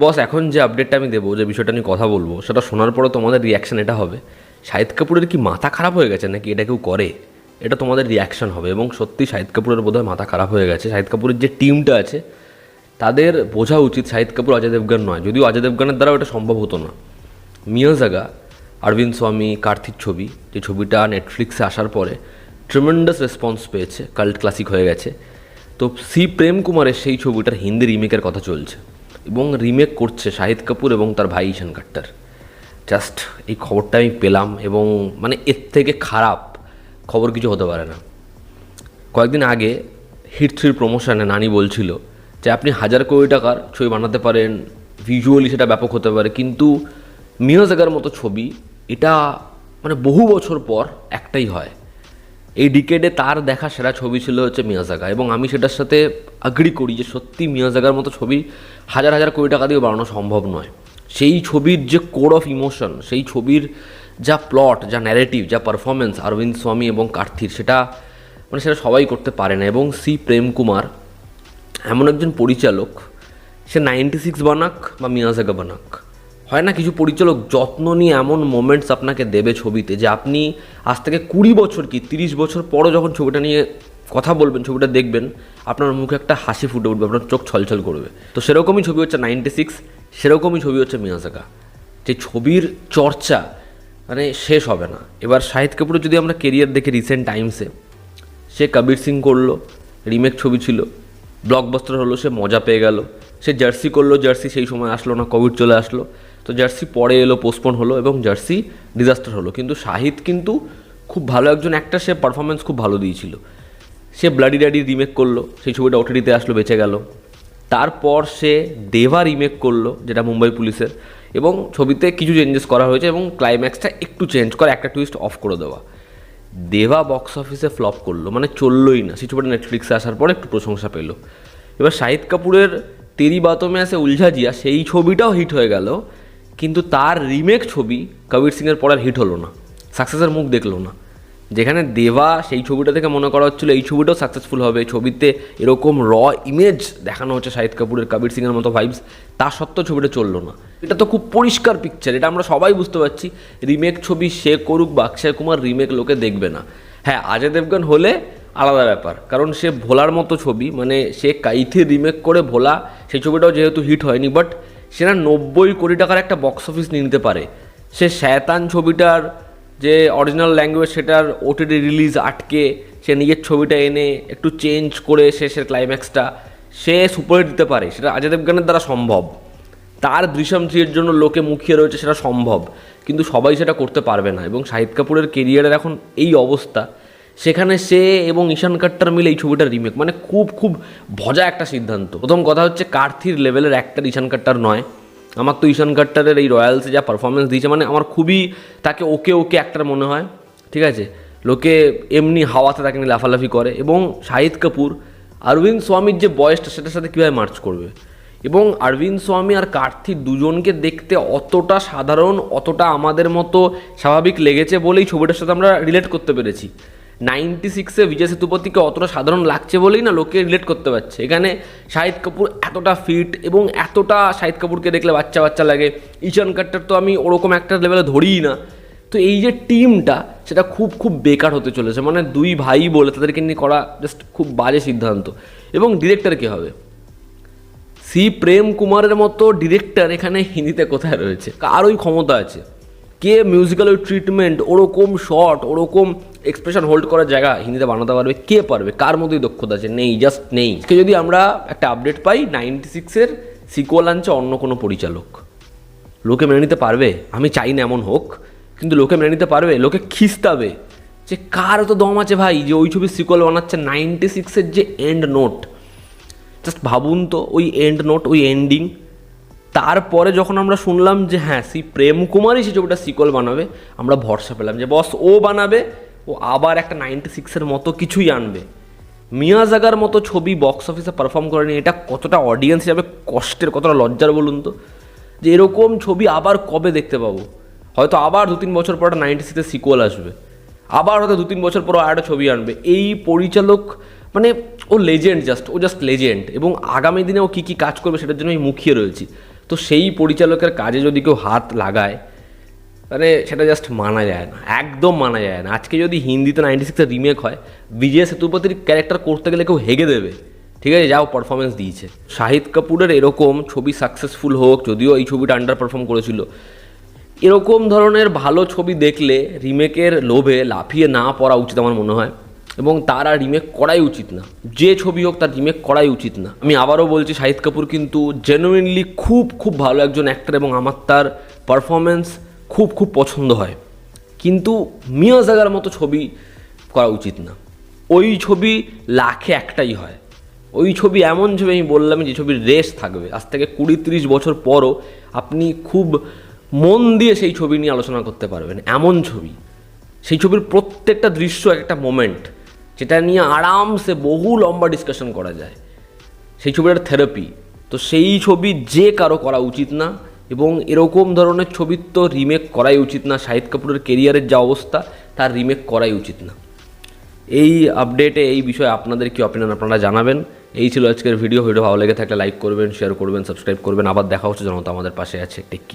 বস, এখন যে আপডেটটা আমি দেবো, যে বিষয়টা নিয়ে কথা বলব, সেটা শোনার পরে তোমাদের রিয়াকশন এটা হবে। শাহিদ কাপুরের কি মাথা খারাপ হয়ে গেছে নাকি এটা কেউ করে? এটা তোমাদের রিয়াকশন হবে এবং সত্যি শাহিদ কাপুরের বোধহয় মাথা খারাপ হয়ে গেছে। শাহিদ কাপুরের যে টিমটা আছে, তাদের বোঝা উচিত শাহিদ কাপুর অজয় দেবগান নয়। যদিও অজয় দেবগানের দ্বারাও এটা সম্ভব হতো না। মিয়াজাগা অরবিন্দ স্বামী, কার্তিক ছবি, যে ছবিটা নেটফ্লিক্সে আসার পরে ট্রিমেন্ডাস রেসপন্স পেয়েছে কাল্ট ক্লাসিক হয়ে গেছে। তো সি প্রেম কুমারের সেই ছবিটার হিন্দি রিমেকের কথা চলছে। এবং রিমেক করছে শাহিদ কাপুর এবং তার ভাই ঈশান কাট্টার জাস্ট এই খবরটা আমি পেলাম এবং মানে এর থেকে খারাপ খবর কিছু হতে পারে না। কয়েকদিন আগে হিট থ্রির প্রমোশনে নানি বলছিল যে, আপনি হাজার কোটি টাকার ছবি বানাতে পারেন ভিজুয়ালি সেটা ব্যাপক হতে পারে। কিন্তু মিয়াজাগার মতো ছবি, এটা মানে বহু বছর পর একটাই হয়। এই ডিকেডে তার দেখা সেরা ছবি ছিল হচ্ছে মিয়াজাগা এবং আমি সেটার সাথে আগ্রি করি যে সত্যি মিয়াজাগার মতো ছবি হাজার হাজার কোটি টাকা দিয়ে বানানো সম্ভব নয়। সেই ছবির যে কোড অফ ইমোশন সেই ছবির যা প্লট যা ন্যারেটিভ যা পারফরমেন্স অরবিন্দ স্বামী এবং কার্থির সেটা মানে সেটা সবাই করতে পারে না। এবং সি প্রেম কুমার এমন একজন পরিচালক, সে নাইনটি সিক্স বানাক বা মিয়াজাগা বানাক। হয় না কিছু পরিচালক যত্ন নিয়ে এমন মোমেন্টস আপনাকে দেবে ছবিতে যে আপনি আজ থেকে কুড়ি বছর কি তিরিশ বছর পরও যখন ছবিটা নিয়ে কথা বলবেন, ছবিটা দেখবেন, আপনার মুখে একটা হাসি ফুটে উঠবে, আপনার চোখ ছলছল করবে। তো সেরকমই ছবি হচ্ছে নাইনটি সিক্স সেরকমই ছবি হচ্ছে মিয়াজাগা যে ছবির চর্চা মানে শেষ হবে না। এবার শাহিদ কাপুরের যদি আমরা কেরিয়ার দেখি রিসেন্ট টাইমসে সে কবির সিং করল রিমেক ছবি ছিল ব্লকবাস্টার হলো, সে মজা পেয়ে গেল, সে জার্সি করল জার্সি সেই সময় আসলো না কোভিড চলে আসলো। তো জার্সি পরে এলো পোস্টপোন হলো এবং জার্সি ডিজাস্টার হলো। কিন্তু শাহিদ কিন্তু খুব ভালো একজন একটা সে পারফরমেন্স খুব ভালো দিয়েছিল। সে ব্লাডি ড্যাডি রিমেক করল, সেই ছবিটা ওটিডিতে আসলো, বেঁচে গেল। তারপর সে দেভা রিমেক করল, যেটা মুম্বাই পুলিশের। এবং ছবিতে কিছু চেঞ্জেস করা হয়েছে এবং ক্লাইম্যাক্সটা একটু চেঞ্জ করে, একটা টুইস্ট অফ করে দেওয়া। দেভা বক্স অফিসে ফ্লপ করল মানে চললোই না। সেই ছবিটা নেটফ্লিক্সে আসার পরে একটু প্রশংসা পেল। এবার শাহিদ কাপুরের তেরি বাতমে আসে উলঝা জিয়া সেই ছবিটাও হিট হয়ে গেল। কিন্তু তার রিমেক ছবি কবির সিংয়ের পর আর হিট হলো না। সাকসেসের মুখ দেখল না। যেখানে দেবা সেই ছবিটা থেকে মনে করা হচ্ছিল এই ছবিটাও সাকসেসফুল হবে। ছবিতে এরকম র ইমেজ দেখানো হচ্ছে শাহিদ কাপুরের কবির সিংয়ের মতো ভাইবস তা সত্ত্বেও ছবিটা চলল না। এটা তো খুব পরিষ্কার পিকচার এটা আমরা সবাই বুঝতে পারছি। রিমেক ছবি সে করুক বা অক্ষয় কুমার রিমেক লোকে দেখবে না। হ্যাঁ অজয় দেবগন হলে আলাদা ব্যাপার। কারণ সে ভোলার মতো ছবি মানে সে কাইথি রিমেক করে ভোলা, সেই ছবিটাও যেহেতু হিট হয়নি বাট সেটা নব্বই কোটি টাকার একটা বক্স অফিস নিয়ে নিতে পারে। সে শ্যাতান ছবিটার যে অরিজিনাল ল্যাঙ্গুয়েজ সেটার ওটিডি রিলিজ আটকে, সে নিজের ছবিটা এনে একটু চেঞ্জ করে শেষের ক্লাইম্যাক্সটা সে সুপারহিট দিতে পারে, সেটা অজয় দেবগানের দ্বারা সম্ভব। তার দৃশ্যম থ্রির জন্য লোকে মুখিয়ে রয়েছে সেটা সম্ভব, কিন্তু সবাই সেটা করতে পারবে না এবং শাহিদ কাপুরের কেরিয়ারের এখন এই অবস্থা। সেখানে সে এবং ঈশান কাট্টার মিলে এই ছবিটা রিমেক মানে খুব খুব ভজা একটা সিদ্ধান্ত। প্রথম কথা হচ্ছে কার্থির লেভেলের একটা ঈশান কাট্টার নয়। আমার তো ঈশান কাট্টারের এই রয়্যালসে যা পারফরমেন্স দিয়েছে মানে আমার খুবই তাকে ওকে ওকে একটার মনে হয়। ঠিক আছে? লোকে এমনি হাওয়াতে তাকে নিয়ে লাফালাফি করে। এবং শাহিদ কাপুর, অরবিন্দ স্বামীর যে বয়সটা, সেটার সাথে কীভাবে মার্চ করবে? এবং অরবিন্দ স্বামী আর কার্তিক দুজনকে দেখতে অতটা সাধারণ, অতটা আমাদের মতো স্বাভাবিক লেগেছে বলেই ছবিটার সাথে আমরা রিলেট করতে পেরেছি। নাইনটি সিক্সে বিজয় সেতুপতিকে অতটা সাধারণ লাগছে বলেই না লোকে রিলেট করতে পারছে। এখানে শাহিদ কাপুর এতটা ফিট এবং এতটা শাহিদ কাপুরকে দেখলে বাচ্চা বাচ্চা লাগে। ঈশান কাট্টার তো আমি ওরকম একটা লেভেলে ধরিই না। তো এই যে টিমটা সেটা খুব খুব বেকার হতে চলেছে। মানে দুই ভাই বলে তাদেরকে নিয়ে করা জাস্ট খুব বাজে সিদ্ধান্ত। এবং ডিরেক্টর কে হবে? সি প্রেম কুমারের মতো ডিরেক্টর এখানে হিন্দিতে কোথায় রয়েছে? কার ওই ক্ষমতা আছে। কে মিউজিক্যাল ওই ট্রিটমেন্ট ওরকম শর্ট ওরকম এক্সপ্রেশন হোল্ড করার জায়গা হিন্দিতে বানাতে পারবে, কে পারবে, কার মধ্যেই দক্ষতা আছে? নেই জাস্ট নেই। আজকে যদি আমরা একটা আপডেট পাই নাইনটি সিক্সের সিকোয়াল আনছে অন্য কোনো পরিচালক। লোকে মেনে নিতে পারবে, আমি চাই না এমন হোক, কিন্তু লোকে মেনে নিতে পারবে, লোকে খিস্তাবে যে কার তো দম আছে ভাই, যে ওই ছবির সিকোয়াল বানাচ্ছে নাইনটি সিক্সের যে এন্ড নোট জাস্ট ভাবুন তো, ওই এন্ড নোট ওই এন্ডিং তারপরে যখন আমরা শুনলাম যে হ্যাঁ সি প্রেম কুমারই সে ছবিটা সিকল বানাবে, আমরা ভরসা পেলাম যে বস ও বানাবে, ও আবার একটা নাইনটি সিক্সের মতো কিছুই আনবে। মিয়াজাগার মতো ছবি বক্স অফিসে পারফর্ম করেনি, এটা কতটা অডিয়েন্স হিসাবে কষ্টের, কতটা লজ্জার বলুন তো? যে এরকম ছবি আবার কবে দেখতে পাবো? হয়তো আবার দু তিন বছর পর নাইনটি সিক্সের সিকুয়াল আসবে। আবার হয়তো দু তিন বছর পর আর একটা ছবি আনবে। এই পরিচালক মানে ও লেজেন্ড জাস্ট ও জাস্ট লেজেন্ড এবং আগামী দিনে ও কী কী কাজ করবে সেটার জন্য আমি মুখিয়ে রয়েছি। তো সেই পরিচালকের কাজে যদি কেউ হাত লাগায় মানে সেটা জাস্ট মানা যায় না, একদম মানা যায় না। আজকে যদি হিন্দিতে নাইনটি সিক্সের রিমেক হয়, বিজয় সেতুপতির ক্যারেক্টার করতে গেলে কেউ হেগে দেবে। ঠিক আছে, যাও পারফরমেন্স দিয়েছে। শাহিদ কাপুরের এরকম ছবি সাকসেসফুল হোক, যদিও এই ছবিটা আন্ডার পারফর্ম করেছিল, এরকম ধরনের ভালো ছবি দেখলে রিমেকের লোভে লাফিয়ে না পড়া উচিত আমার মনে হয়। এবং তার আর রিমেক করাই উচিত না। যে ছবি হোক তার রিমেক করাই উচিত না। আমি আবারও বলছি, শাহিদ কাপুর কিন্তু জেনুইনলি খুব খুব ভালো একজন অ্যাক্টর এবং আমার তার পারফরমেন্স খুব খুব পছন্দ হয়। কিন্তু মিয়াজাগার মতো ছবি করা উচিত না। ওই ছবি লাখে একটাই হয়। ওই ছবি এমন ছবি, আমি বললাম যে ছবির রেস থাকবে। আজ থেকে কুড়ি তিরিশ বছর পরও আপনি খুব মন দিয়ে সেই ছবি নিয়ে আলোচনা করতে পারবেন। এমন ছবি। সেই ছবির প্রত্যেকটা দৃশ্য একটা মোমেন্ট যেটা নিয়ে আরামসে বহু লম্বা ডিসকাশন করা যায়। সেই ছবিটার থেরাপি তো সেই ছবি যে কারও করা উচিত না এবং এরকম ধরনের ছবির তো রিমেক করাই উচিত না। শাহিদ কাপুরের কেরিয়ারের যা অবস্থা, তার রিমেক করাই উচিত না। এই আপডেটে এই বিষয়ে আপনাদের কি অপিনিয়ন আপনারা জানাবেন? এই ছিল আজকের ভিডিও ভিডিও ভালো লেগে থাকলে লাইক করবেন শেয়ার করবেন সাবস্ক্রাইব করবেন। আবার দেখা হচ্ছে, জনতা আমাদের পাশে আছে। Take care